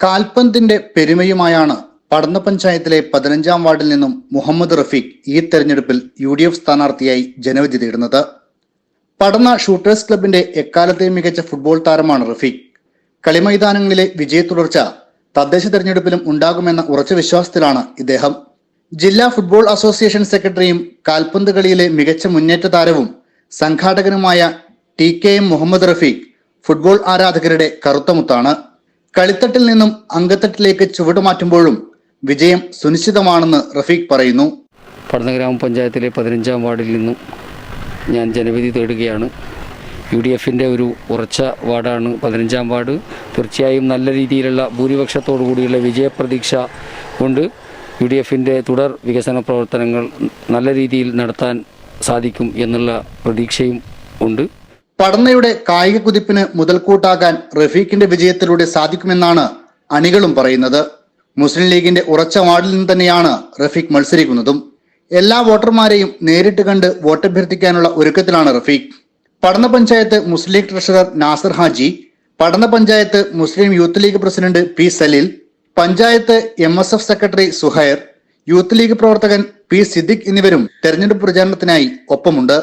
കാൽപന്തിന്റെ പെരുമയുമായാണ് പടന്ന പഞ്ചായത്തിലെ പതിനഞ്ചാം വാർഡിൽ നിന്നും മുഹമ്മദ് റഫീഖ് ഈ തെരഞ്ഞെടുപ്പിൽ യു ഡി എഫ് സ്ഥാനാർത്ഥിയായി ജനവിധി തേടുന്നത്. പടന്ന ഷൂട്ടേഴ്സ് ക്ലബിന്റെ എക്കാലത്തെയും മികച്ച ഫുട്ബോൾ താരമാണ് റഫീഖ്. കളിമൈതാനങ്ങളിലെ വിജയ തുടർച്ച തദ്ദേശ തെരഞ്ഞെടുപ്പിലും ഉണ്ടാകുമെന്ന ഉറച്ച വിശ്വാസത്തിലാണ് ഇദ്ദേഹം. ജില്ലാ ഫുട്ബോൾ അസോസിയേഷൻ സെക്രട്ടറിയും കാൽപന്ത് കളിയിലെ മികച്ച മുന്നേറ്റ താരവും സംഘാടകനുമായ T K M Muhammad Rafeeq football ആരാധകരുടെ കറുത്തമുത്താണ് കളിത്തട്ടിൽ നിന്നും അങ്കത്തട്ടിലേക്ക് ചുവടുമാറ്റുമ്പോഴും വിജയം സുനിശ്ചിതമാണെന്ന് റഫീഖ് പറയുന്നു. പടന്ന ഗ്രാമപഞ്ചായത്തിലെ പതിനഞ്ചാം വാർഡിൽ നിന്നും ഞാൻ ജനവിധി തേടുകയാണ്. യു ഡി എഫിന്റെ ഒരു ഉറച്ച വാർഡാണ് പതിനഞ്ചാം വാർഡ്. തീർച്ചയായും നല്ല രീതിയിലുള്ള ഭൂരിപക്ഷത്തോടു കൂടിയുള്ള വിജയപ്രതീക്ഷ കൊണ്ട് യു ഡി എഫിന്റെ തുടർ വികസന പ്രവർത്തനങ്ങൾ നല്ല രീതിയിൽ നടത്താൻ സാധിക്കും എന്നുള്ള പ്രതീക്ഷയും ഉണ്ട്. പടന്നയുടെ കായിക കുതിപ്പിന് മുതൽക്കൂട്ടാകാൻ റഫീഖിന്റെ വിജയത്തിലൂടെ സാധിക്കുമെന്നാണ് അണികളും പറയുന്നത്. മുസ്ലിം ലീഗിന്റെ ഉറച്ച വാർഡിൽ നിന്ന് തന്നെയാണ് റഫീഖ് മത്സരിക്കുന്നതും. എല്ലാ വോട്ടർമാരെയും നേരിട്ട് കണ്ട് വോട്ടഭ്യർത്ഥിക്കാനുള്ള ഒരുക്കത്തിലാണ് Rafeeq. Padanna panchayat Muslim League treasurer Nasar Haji Padanna panchayat Muslim Youth League president P Saleel panchayat M S F secretary Suhair Youth League പ്രവർത്തകൻ പി സിദ്ദിഖ് എന്നിവരും തെരഞ്ഞെടുപ്പ് പ്രചാരണത്തിനായി ഒപ്പമുണ്ട്.